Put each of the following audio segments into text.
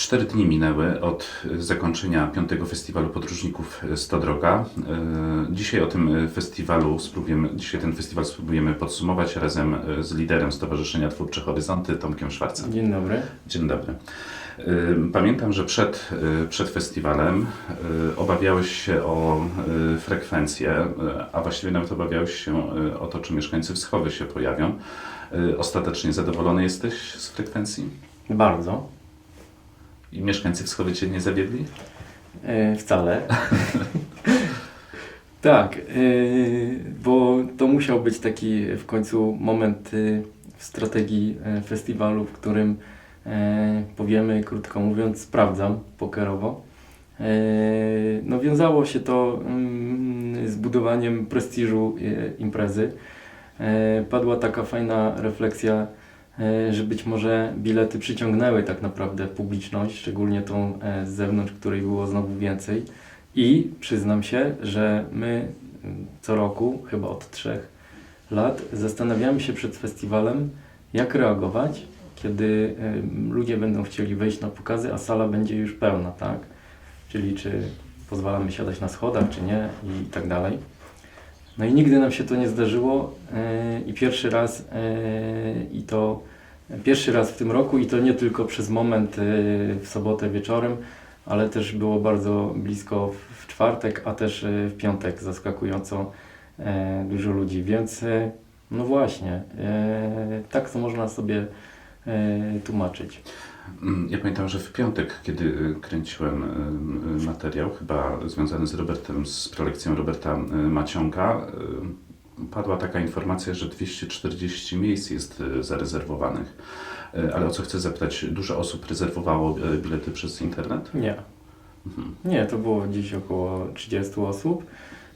Cztery dni minęły od zakończenia piątego festiwalu podróżników Stodroga. E, Dzisiaj o tym festiwalu spróbujemy, dzisiaj ten festiwal spróbujemy podsumować razem z liderem Stowarzyszenia Twórcze Horyzonty, Tomkiem Szwarcem. Dzień dobry. Dzień dobry. Y, Pamiętam, że przed, przed festiwalem obawiałeś się o frekwencję, a właściwie nawet obawiałeś się o to, czy mieszkańcy Wschowy się pojawią. Ostatecznie zadowolony jesteś z frekwencji? Bardzo. I mieszkańcy Wschowy Cię nie zawiedli? E, wcale. tak, e, bo to musiał być taki w końcu moment e, w strategii e, festiwalu, w którym e, powiemy, krótko mówiąc, sprawdzam pokerowo. E, no wiązało się to mm, z budowaniem prestiżu imprezy. Padła taka fajna refleksja, że być może bilety przyciągnęły tak naprawdę publiczność, szczególnie tą e, z zewnątrz, której było znowu więcej. I przyznam się, że my co roku, chyba od trzech lat, zastanawiamy się przed festiwalem, jak reagować, kiedy em, ludzie będą chcieli wejść na pokazy, a sala będzie już pełna, tak? Czyli czy pozwalamy siadać na schodach, czy nie i tak dalej. No i nigdy nam się to nie zdarzyło e, i pierwszy raz e, i to pierwszy raz w tym roku i to nie tylko przez moment e, w sobotę wieczorem, ale też było bardzo blisko w- czwartek, a też w piątek zaskakująco dużo ludzi, więc no właśnie, tak to można sobie tłumaczyć. Ja pamiętam, że w piątek, kiedy kręciłem materiał, chyba związany z Robertem, z prelekcją Roberta y, Maciąga, y, padła taka informacja, że 240 miejsc jest y, zarezerwowanych. Ale o co chcę zapytać, dużo osób rezerwowało bilety przez internet? Nie. Mhm. Nie, to było gdzieś około 30 osób.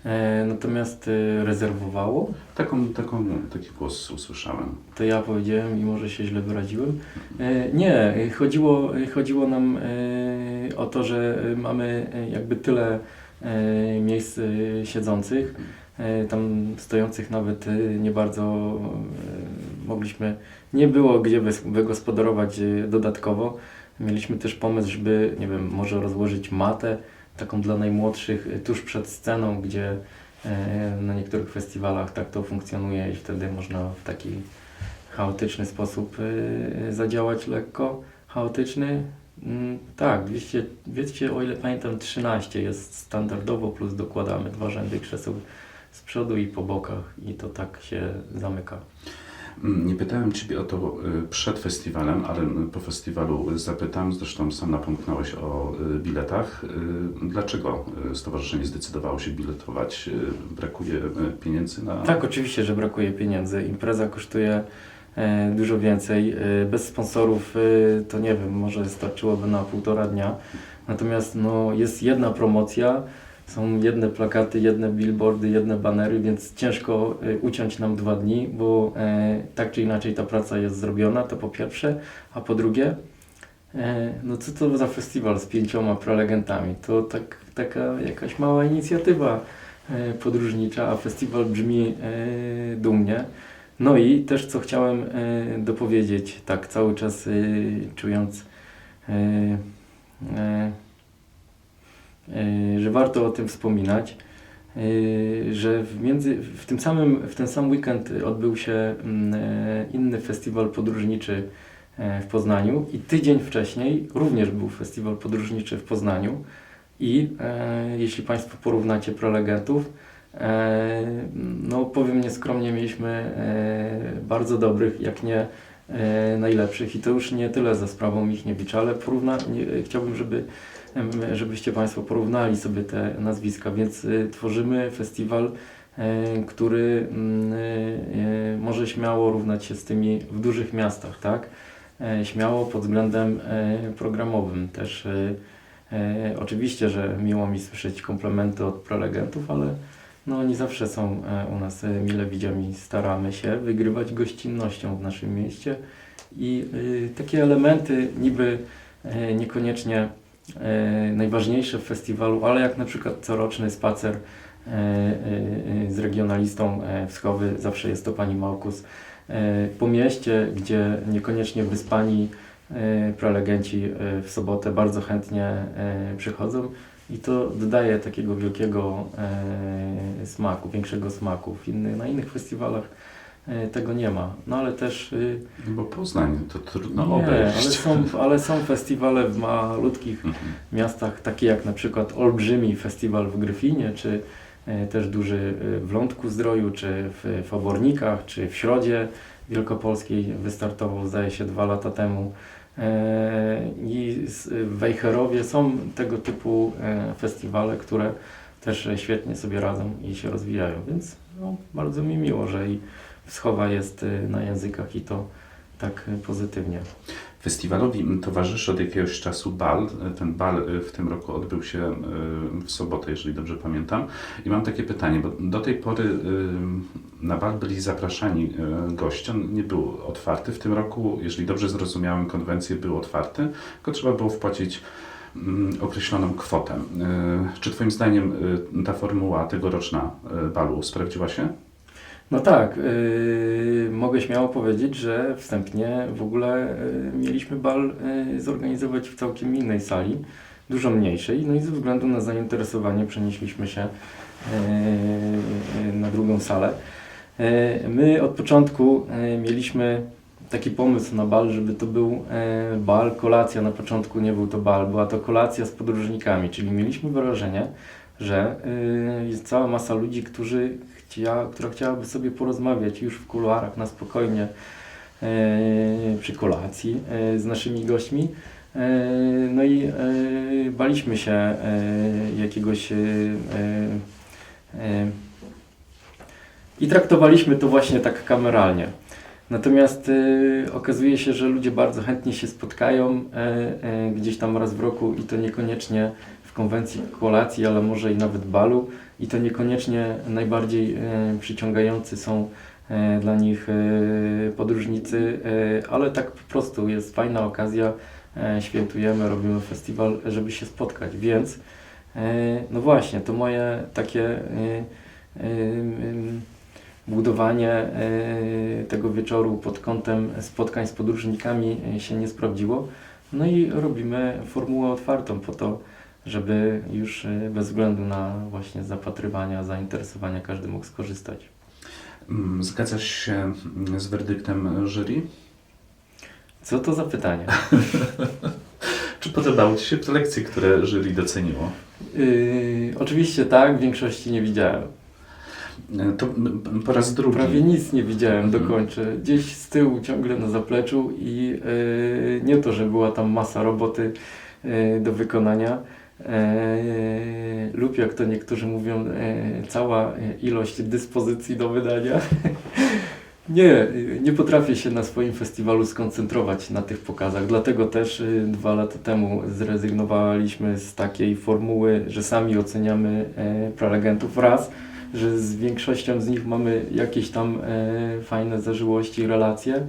E, natomiast e, rezerwowało, Taką, taką, taki głos usłyszałem. to ja powiedziałem i może się źle wyraziłem. E, nie, chodziło, chodziło nam o to, że mamy jakby tyle miejsc siedzących, tam stojących nawet nie bardzo mogliśmy, nie było gdzie wygospodarować dodatkowo. Mieliśmy też pomysł, żeby, nie wiem, może rozłożyć matę, taką dla najmłodszych, e, tuż przed sceną, gdzie e, na niektórych festiwalach tak to funkcjonuje i wtedy można w taki chaotyczny sposób e, zadziałać lekko. Chaotyczny? Mm, Tak, 200, 200, o ile pamiętam, 13 jest standardowo, plus dokładamy dwa rzędy krzeseł z przodu i po bokach i to tak się zamyka. Mm, Nie pytałem Ciebie o to y, przed festiwalem, ale y, po festiwalu zapytam, zresztą sam napomknąłeś o y, biletach. Dlaczego stowarzyszenie zdecydowało się biletować? Brakuje pieniędzy na... Tak, oczywiście, że brakuje pieniędzy. Impreza kosztuje e, dużo więcej. E, bez sponsorów e, to nie wiem, może starczyłoby na półtora dnia. Natomiast no, jest jedna promocja, są jedne plakaty, jedne billboardy, jedne banery, więc ciężko e, uciąć nam dwa dni, bo e, tak czy inaczej ta praca jest zrobiona, to po pierwsze, a po drugie, e, no co to za festiwal z pięcioma prelegentami? To tak, taka jakaś mała inicjatywa podróżnicza, a festiwal brzmi dumnie. No i też co chciałem dopowiedzieć, tak cały czas czując, że warto o tym wspominać, e, że w, między, w, tym samym, w ten sam weekend odbył się mm, e, inny festiwal podróżniczy e, w Poznaniu i tydzień wcześniej również był festiwal podróżniczy w Poznaniu i e, jeśli Państwo porównacie prelegentów, e, no powiem nieskromnie, mieliśmy e, bardzo dobrych, jak nie e, najlepszych i to już nie tyle za sprawą Michniewicza, ale porówna, nie, chciałbym, żeby, żebyście Państwo porównali sobie te nazwiska, więc e, tworzymy festiwal, e, który mm, e, może śmiało równać się z tymi w dużych miastach, tak? E, śmiało pod względem e, programowym też. E, e, oczywiście, że miło mi słyszeć komplementy od prelegentów, ale no oni zawsze są e, u nas e, mile widziani. Staramy się wygrywać gościnnością w naszym mieście i y, takie elementy niby e, niekoniecznie e, najważniejsze w festiwalu, ale jak na przykład coroczny spacer e, e, e, z regionalistą e, Wschowy, zawsze jest to pani Małkus, e, po mieście, gdzie niekoniecznie wyspani e, prelegenci e, w sobotę bardzo chętnie e, przychodzą i to dodaje takiego wielkiego e, smaku, większego smaku. Na innych festiwalach e, tego nie ma. No ale też e, No bo Poznań to trudno nie, ale obejść. są, ale są festiwale w malutkich Mhm. miastach, takie jak na przykład olbrzymi festiwal w Gryfinie, czy e, też duży e, w Lądku Zdroju, czy w Fawornikach, czy w Środzie Wielkopolskiej wystartował zdaje się dwa lata temu. E, I w Wejherowie są tego typu e, festiwale, które też e, świetnie sobie radzą i się rozwijają, więc no, bardzo mi miło, że i Wschowa jest e, na językach i to tak e, pozytywnie. Festiwalowi towarzyszy od jakiegoś czasu bal. Ten bal y, w tym roku odbył się y, w sobotę, jeżeli dobrze pamiętam. I mam takie pytanie, bo do tej pory y, na bal byli zapraszani y, goście. On nie był otwarty. W tym roku, jeżeli dobrze zrozumiałem, konwencję był otwarty, tylko trzeba było wpłacić mm, określoną kwotę. Y, Czy Twoim zdaniem y, ta formuła tegoroczna y, balu sprawdziła się? No tak, yy, mogę śmiało powiedzieć, że wstępnie w ogóle yy, mieliśmy bal yy, zorganizować w całkiem innej sali, dużo mniejszej, no i ze względu na zainteresowanie przenieśliśmy się yy, na drugą salę. Yy, my od początku yy, mieliśmy taki pomysł na bal, żeby to był bal, kolacja. Na początku nie był to bal, była to kolacja z podróżnikami, czyli mieliśmy wrażenie, że jest cała masa ludzi, którzy która chciałaby sobie porozmawiać już w kuluarach na spokojnie yy, przy kolacji yy, z naszymi gośćmi. Yy, no i baliśmy się jakiegoś i traktowaliśmy to właśnie tak kameralnie. Natomiast okazuje się, że ludzie bardzo chętnie się spotkają gdzieś tam raz w roku i to niekoniecznie konwencji kolacji, ale może i nawet balu. I to niekoniecznie najbardziej y, przyciągający są y, dla nich y, podróżnicy, ale tak po prostu jest fajna okazja, świętujemy, robimy festiwal, żeby się spotkać, więc no właśnie, to moje takie budowanie e, tego wieczoru pod kątem spotkań z podróżnikami e, się nie sprawdziło. No i robimy formułę otwartą po to, żeby już e, bez względu na właśnie zapatrywania, zainteresowania każdy mógł skorzystać. Mm, Zgadzasz się mm, z werdyktem jury? Co to za pytanie? Czy podobały Ci się prelekcje, które jury doceniło? Yy, oczywiście tak, w większości nie widziałem. E, To m, po raz drugi. Prawie nic nie widziałem, Mhm. dokończę. Gdzieś z tyłu ciągle na zapleczu i yy, nie to, że była tam masa roboty yy, do wykonania. Yy, lub jak to niektórzy mówią, yy, cała ilość dyspozycji do wydania. nie, nie potrafię się na swoim festiwalu skoncentrować na tych pokazach. Dlatego też yy, dwa lata temu zrezygnowaliśmy z takiej formuły, że sami oceniamy prelegentów raz że z większością z nich mamy jakieś tam e, fajne zażyłości, relacje.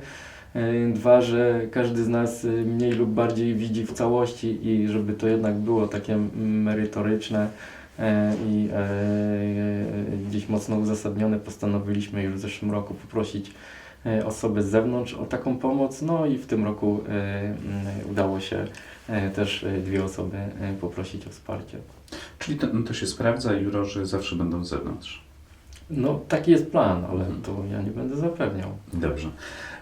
E, dwa, że każdy z nas e, mniej lub bardziej widzi w całości i żeby to jednak było takie mm, merytoryczne e, i e, gdzieś mocno uzasadnione, postanowiliśmy już w zeszłym roku poprosić osoby z zewnątrz o taką pomoc. No i w tym roku mm, udało się też dwie osoby poprosić o wsparcie. Czyli to, to się sprawdza i jurorzy zawsze będą z zewnątrz. No taki jest plan, ale Mhm. to ja nie będę zapewniał. Dobrze.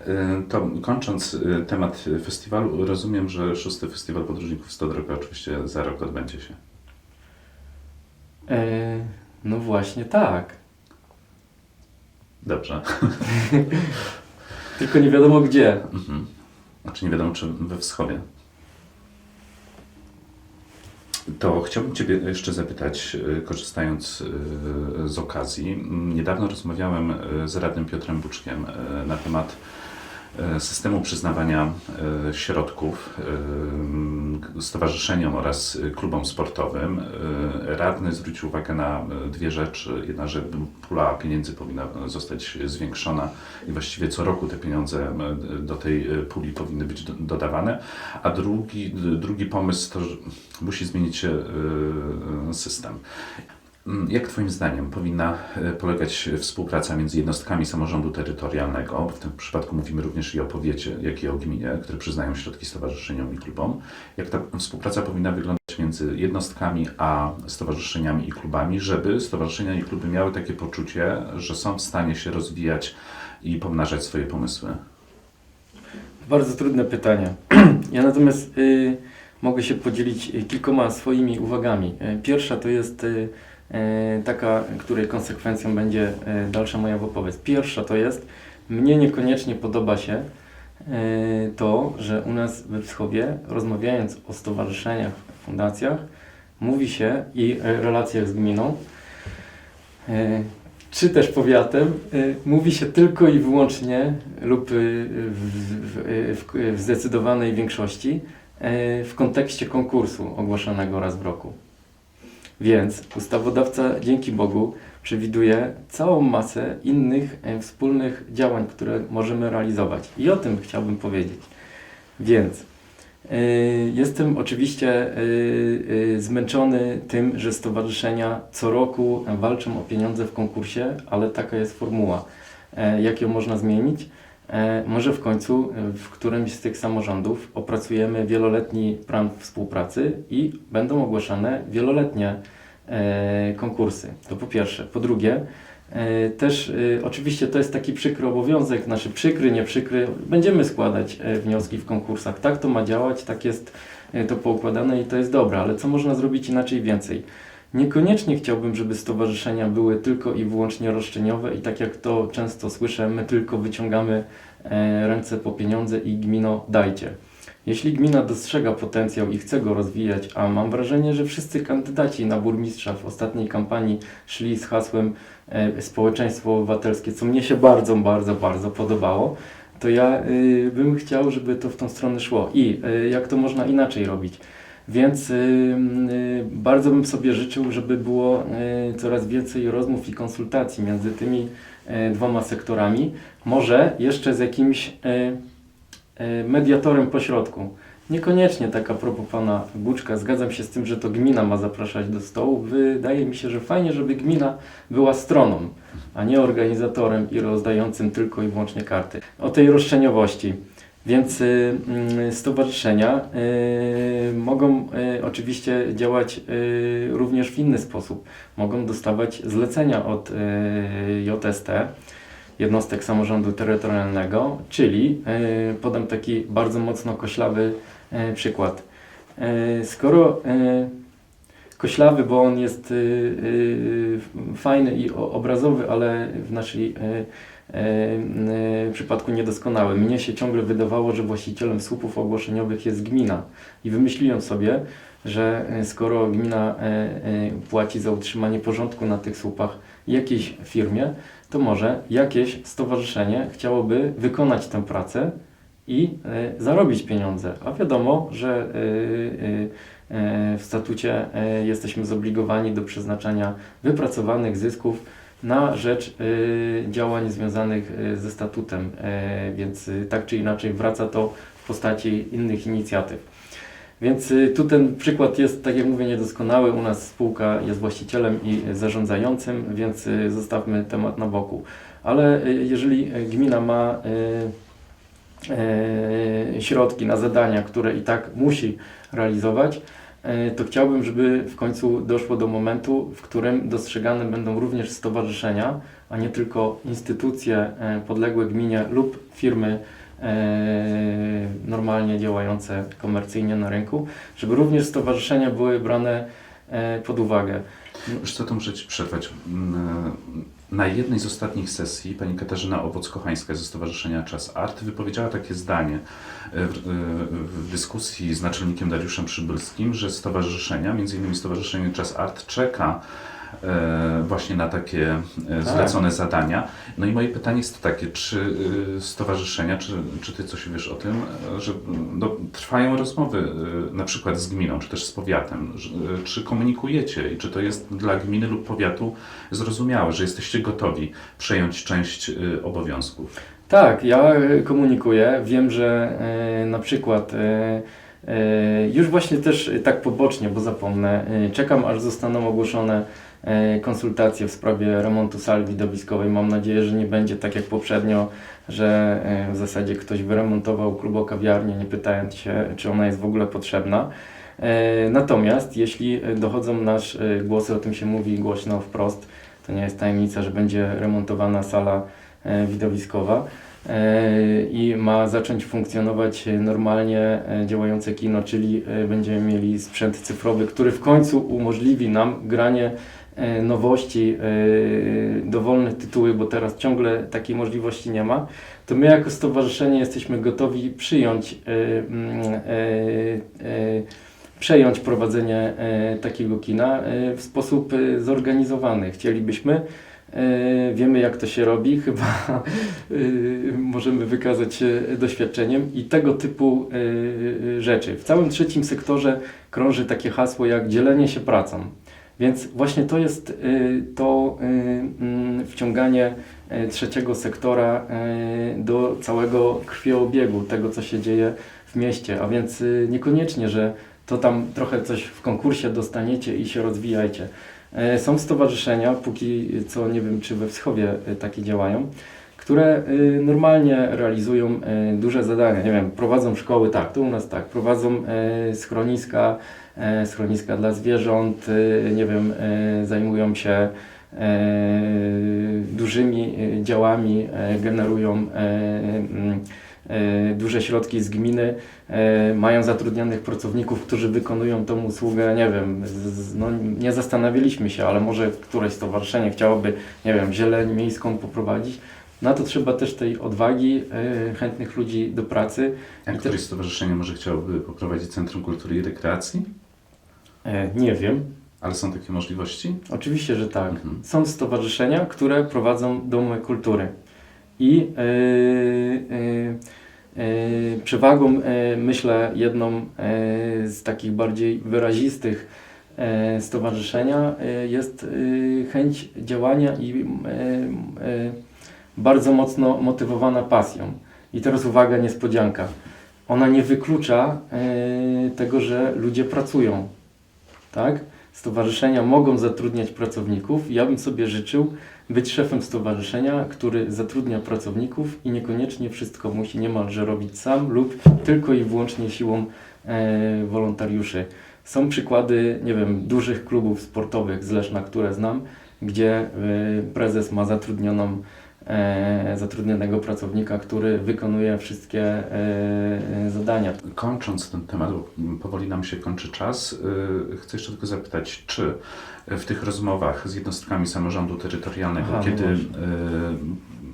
E, To kończąc e, temat festiwalu, rozumiem, że szósty festiwal podróżników 100 droga oczywiście za rok odbędzie się. E, no właśnie tak. Dobrze. Tylko nie wiadomo gdzie. Mhm. Znaczy nie wiadomo, czy we wschodzie. To chciałbym Ciebie jeszcze zapytać, e, korzystając z okazji. Niedawno rozmawiałem z radnym Piotrem Buczkiem na temat systemu przyznawania e, środków e, stowarzyszeniom oraz e, klubom sportowym. E, Radny zwrócił uwagę na e, dwie rzeczy. Jedna, że pula pieniędzy powinna zostać zwiększona i właściwie co roku te pieniądze e, do tej e, puli powinny być do- dodawane. A drugi, drugi pomysł to, że musi zmienić się e, system. Mm, Jak Twoim zdaniem powinna e, polegać współpraca między jednostkami samorządu terytorialnego? W tym przypadku mówimy również i o powiecie, jak i o gminie, które przyznają środki stowarzyszeniom i klubom. Jak ta współpraca powinna wyglądać między jednostkami a stowarzyszeniami i klubami, żeby stowarzyszenia i kluby miały takie poczucie, że są w stanie się rozwijać i pomnażać swoje pomysły? Bardzo trudne pytanie. Ja natomiast y, mogę się podzielić y, kilkoma swoimi uwagami. Y, Pierwsza to jest y, taka, której konsekwencją będzie y, dalsza moja wypowiedź. Pierwsza to jest, mnie niekoniecznie podoba się y, to, że u nas we Wschowie, rozmawiając o stowarzyszeniach, fundacjach, mówi się i relacjach z gminą, czy też powiatem, mówi się tylko i wyłącznie lub w, w, w, zdecydowanej większości w kontekście konkursu ogłaszanego raz w roku. Więc ustawodawca, dzięki Bogu, przewiduje całą masę innych e, wspólnych działań, które możemy realizować. I o tym chciałbym powiedzieć. Więc y, jestem oczywiście y, zmęczony tym, że stowarzyszenia co roku walczą o pieniądze w konkursie, ale taka jest formuła. E, Jak ją można zmienić? E, Może w końcu e, w którymś z tych samorządów opracujemy wieloletni plan współpracy i będą ogłaszane wieloletnie e, konkursy. To po pierwsze. Po drugie, też oczywiście to jest taki przykry obowiązek, znaczy przykry, nie przykry, będziemy składać wnioski w konkursach. Tak to ma działać, tak jest to poukładane i to jest dobre, ale co można zrobić inaczej więcej? Niekoniecznie chciałbym, żeby stowarzyszenia były tylko i wyłącznie roszczeniowe i tak jak to często słyszę, my tylko wyciągamy e, ręce po pieniądze i gmino dajcie. Jeśli gmina dostrzega potencjał i chce go rozwijać, a mam wrażenie, że wszyscy kandydaci na burmistrza w ostatniej kampanii szli z hasłem e, społeczeństwo obywatelskie, co mnie się bardzo, bardzo, bardzo podobało, to ja y, bym chciał, żeby to w tą stronę szło. I y, jak to można inaczej robić? Więc y, y, bardzo bym sobie życzył, żeby było y, coraz więcej rozmów i konsultacji między tymi y, dwoma sektorami. Może jeszcze z jakimś y, y, mediatorem pośrodku. Niekoniecznie taka propos pana Buczka. Zgadzam się z tym, że to gmina ma zapraszać do stołu. Wydaje mi się, że fajnie, żeby gmina była stroną, a nie organizatorem i rozdającym tylko i wyłącznie karty. O tej roszczeniowości. Więc y, mm, stowarzyszenia y, mogą y, oczywiście działać również w inny sposób. Mogą dostawać zlecenia od JST, jednostek samorządu terytorialnego, czyli podam taki bardzo mocno koślawy przykład. Skoro koślawy, bo on jest fajny i obrazowy, ale w naszej y, y, przypadku niedoskonały. Mnie się ciągle wydawało, że właścicielem słupów ogłoszeniowych jest gmina i wymyśliłem sobie, że y, skoro gmina y, płaci za utrzymanie porządku na tych słupach jakiejś firmie, to może jakieś stowarzyszenie chciałoby wykonać tę pracę i zarobić pieniądze. A wiadomo, że w statucie jesteśmy zobligowani do przeznaczania wypracowanych zysków na rzecz y, działań związanych y, ze statutem, y, więc tak czy inaczej wraca to w postaci innych inicjatyw. Więc tu ten przykład jest, tak jak mówię, niedoskonały. U nas spółka jest właścicielem i zarządzającym, więc zostawmy temat na boku. Ale jeżeli gmina ma środki na zadania, które i tak musi realizować, to chciałbym, żeby w końcu doszło do momentu, w którym dostrzegane będą również stowarzyszenia, a nie tylko instytucje y, podległe gminie lub firmy e, normalnie działające komercyjnie na rynku, żeby również stowarzyszenia były brane e, pod uwagę. Już co to muszę Ci przerwać. Na jednej z ostatnich sesji pani Katarzyna Owoc-Kochańska ze Stowarzyszenia Czas Art wypowiedziała takie zdanie e, w, w, w dyskusji z naczelnikiem Dariuszem Przybylskim, że stowarzyszenia, innymi Stowarzyszenie Czas Art czeka e, właśnie na takie e, zlecone zadania. No i moje pytanie jest takie, czy e, stowarzyszenia, czy, czy Ty coś wiesz o tym, e, że no, trwają rozmowy e, na przykład z gminą, czy też z powiatem, e, czy komunikujecie i czy to jest dla gminy lub powiatu zrozumiałe, że jesteście gotowi przejąć część e, obowiązków? Tak, ja e, komunikuję. Wiem, że e, na przykład e, e, już właśnie też e, tak pobocznie, bo zapomnę, e, czekam aż zostaną ogłoszone e, konsultacje w sprawie remontu sali widowiskowej. Mam nadzieję, że nie będzie tak jak poprzednio, że e, w zasadzie ktoś wyremontował klubokawiarnię, nie pytając się, czy ona jest w ogóle potrzebna. E, Natomiast jeśli dochodzą nasz e, głosy, o tym się mówi głośno wprost, to nie jest tajemnica, że będzie remontowana sala e, widowiskowa e, i ma zacząć funkcjonować e, normalnie e, działające kino, czyli e, będziemy mieli sprzęt cyfrowy, który w końcu umożliwi nam granie e, nowości, e, dowolne tytuły, bo teraz ciągle takiej możliwości nie ma, to my jako stowarzyszenie jesteśmy gotowi przyjąć e, mm, e, e, przejąć prowadzenie e, takiego kina e, w sposób e, zorganizowany. Chcielibyśmy, e, wiemy jak to się robi, chyba e, możemy wykazać się doświadczeniem i tego typu e, rzeczy. W całym trzecim sektorze krąży takie hasło jak dzielenie się pracą. Więc właśnie to jest e, to e, mm, wciąganie e, trzeciego sektora do całego krwiobiegu, tego co się dzieje w mieście, a więc niekoniecznie, że to tam trochę coś w konkursie dostaniecie i się rozwijajcie. Są stowarzyszenia, póki co nie wiem, czy we Wschowie takie działają, które e, normalnie realizują e, duże zadania. Nie wiem, prowadzą szkoły, tak, to u nas tak, prowadzą e, schroniska, schroniska dla zwierząt, nie wiem, zajmują się dużymi działami, generują duże środki z gminy, mają zatrudnionych pracowników, którzy wykonują tą usługę, nie wiem, no, nie zastanawialiśmy się, ale może któreś stowarzyszenie chciałoby, nie wiem, zieleń miejską poprowadzić. Na to trzeba też tej odwagi, e, chętnych ludzi do pracy. Jak I te- któreś stowarzyszenie może chciałoby poprowadzić Centrum Kultury i Rekreacji? E, Nie wiem, Ale są takie możliwości? Oczywiście, że tak. Mhm. Są stowarzyszenia, które prowadzą domy kultury. I yy, yy, yy, przewagą, yy, myślę, jedną yy, z takich bardziej wyrazistych yy, stowarzyszenia yy, jest yy, chęć działania i yy, yy, bardzo mocno motywowana pasją. I teraz uwaga, niespodzianka. Ona nie wyklucza yy, tego, że ludzie pracują. Tak? Stowarzyszenia mogą zatrudniać pracowników. Ja bym sobie życzył być szefem stowarzyszenia, który zatrudnia pracowników i niekoniecznie wszystko musi niemalże robić sam lub tylko i wyłącznie siłą e, wolontariuszy. Są przykłady, nie wiem, dużych klubów sportowych z Leszna, które znam, gdzie e, prezes ma zatrudnioną zatrudnionego pracownika, który wykonuje wszystkie e, e, zadania. Kończąc ten temat, bo powoli nam się kończy czas, yy, chcę jeszcze tylko zapytać, czy w tych rozmowach z jednostkami samorządu terytorialnego, Aha, no kiedy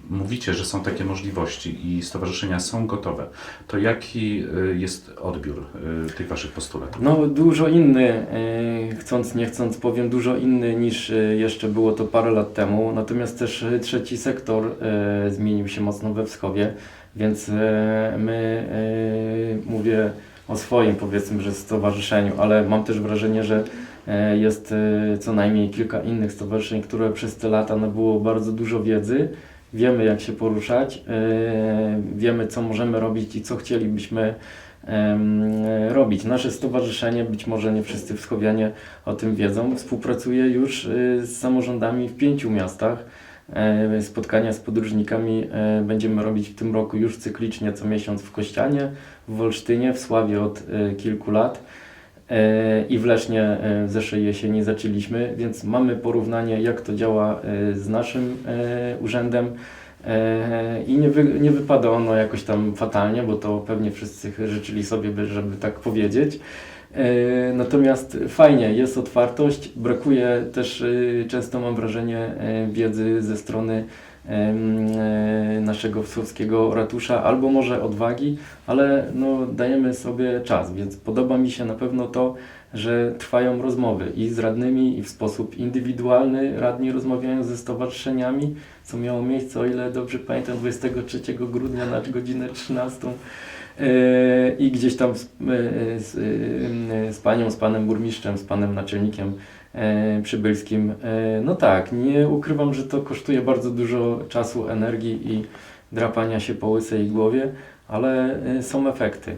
mówicie, że są takie możliwości i stowarzyszenia są gotowe, to jaki yy, jest odbiór yy, tych Waszych postulatów? No dużo inny, e, chcąc nie chcąc powiem, dużo inny niż jeszcze było to parę lat temu. Natomiast też trzeci sektor zmienił się mocno we Wschowie, więc my, mówię o swoim powiedzmy, że stowarzyszeniu, ale mam też wrażenie, że jest co najmniej kilka innych stowarzyszeń, które przez te lata nabyło bardzo dużo wiedzy. Wiemy jak się poruszać, e, wiemy co możemy robić i co chcielibyśmy robić. Nasze stowarzyszenie, być może nie wszyscy wschowianie o tym wiedzą, współpracuje już y, z samorządami w pięciu miastach. E, Spotkania z podróżnikami e, będziemy robić w tym roku już cyklicznie co miesiąc w Kościanie, w Wolsztynie, w Sławie od e, kilku lat e, i w Lesznie e, w zeszłej jesieni zaczęliśmy, więc mamy porównanie jak to działa e, z naszym e, urzędem E, I nie, wy, nie wypada ono jakoś tam fatalnie, bo to pewnie wszyscy życzyli sobie, by- żeby tak powiedzieć. E, Natomiast fajnie, jest otwartość. Brakuje też, e, często mam wrażenie, e, wiedzy ze strony e, naszego wschodskiego ratusza, albo może odwagi, ale no, dajemy sobie czas, więc podoba mi się na pewno to, że trwają rozmowy i z radnymi, i w sposób indywidualny radni rozmawiają ze stowarzyszeniami, co miało miejsce, o ile dobrze pamiętam, 23 grudnia na godzinę 13. E, I gdzieś tam z, e, z, e, z panią, z panem burmistrzem, z panem naczelnikiem e, przybylskim. E, no tak, nie ukrywam, że to kosztuje bardzo dużo czasu, energii i drapania się po łysej głowie, ale e, są efekty.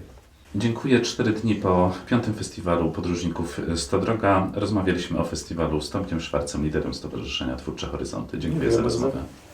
Dziękuję. Cztery dni po piątym festiwalu podróżników Stodroga rozmawialiśmy o festiwalu z Tomkiem Szwarcem, liderem Stowarzyszenia Twórcze Horyzonty. Dziękuję Dziękuję za bardzo. rozmowę.